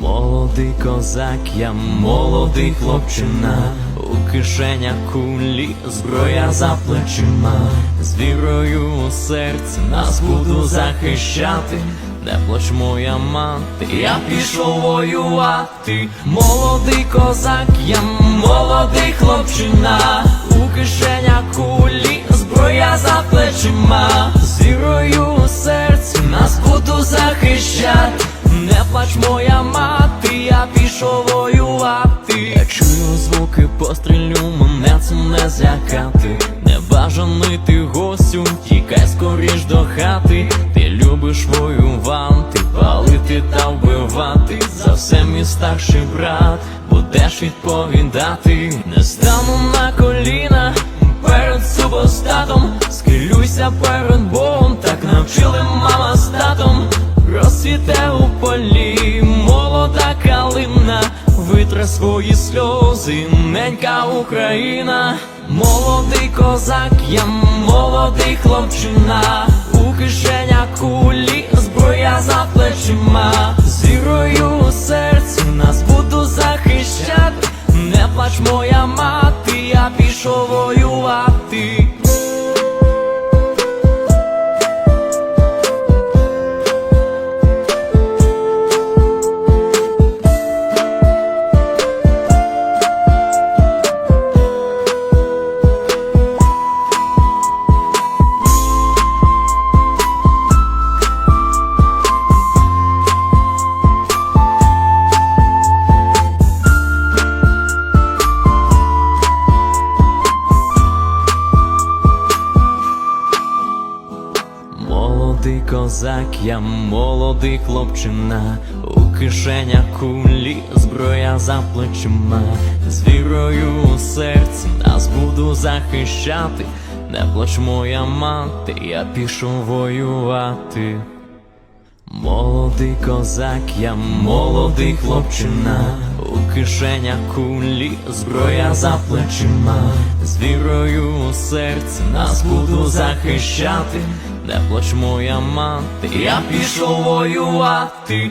Молодий козак, я молодий хлопчина, у кишенях кулі, зброя за плечима, з вірою у серці нас буду захищати, не плач моя мати, я пішов воювати, молодий козак, я молодий хлопчина, у кишенях кулі, зброя за плечима, з вірою у серці нас буду захищати. Не плач моя мати, я пішов воювати. Я чую звуки пострілю, мене цим не злякати. Небажаний ти гостю, тікай скоріш до хати. Ти любиш воювати, палити та вбивати. За все мій старший брат, будеш відповідати. Не стану на коліна перед супостатом, схилюйся перед Богом, так навчили мама з татом. Розцвіте у полі. Молода калина, витре свої сльози, ненька Україна, молодий козак, я молодий хлопчина, у кишенях кулі, зброя за плечима, з вірою у серці нас буду захищати, не плач моя мати, я пішов Молодий козак, я молодий хлопчина, у кишенях кулі, зброя за плечима, з вірою у серці нас буду захищати, не плач моя мати, я пішов воювати. Молодий козак, я молодий хлопчина, кишенях кулі, зброя за плечима, з вірою у серці нас буду захищати, не плач моя мати, я пішов воювати.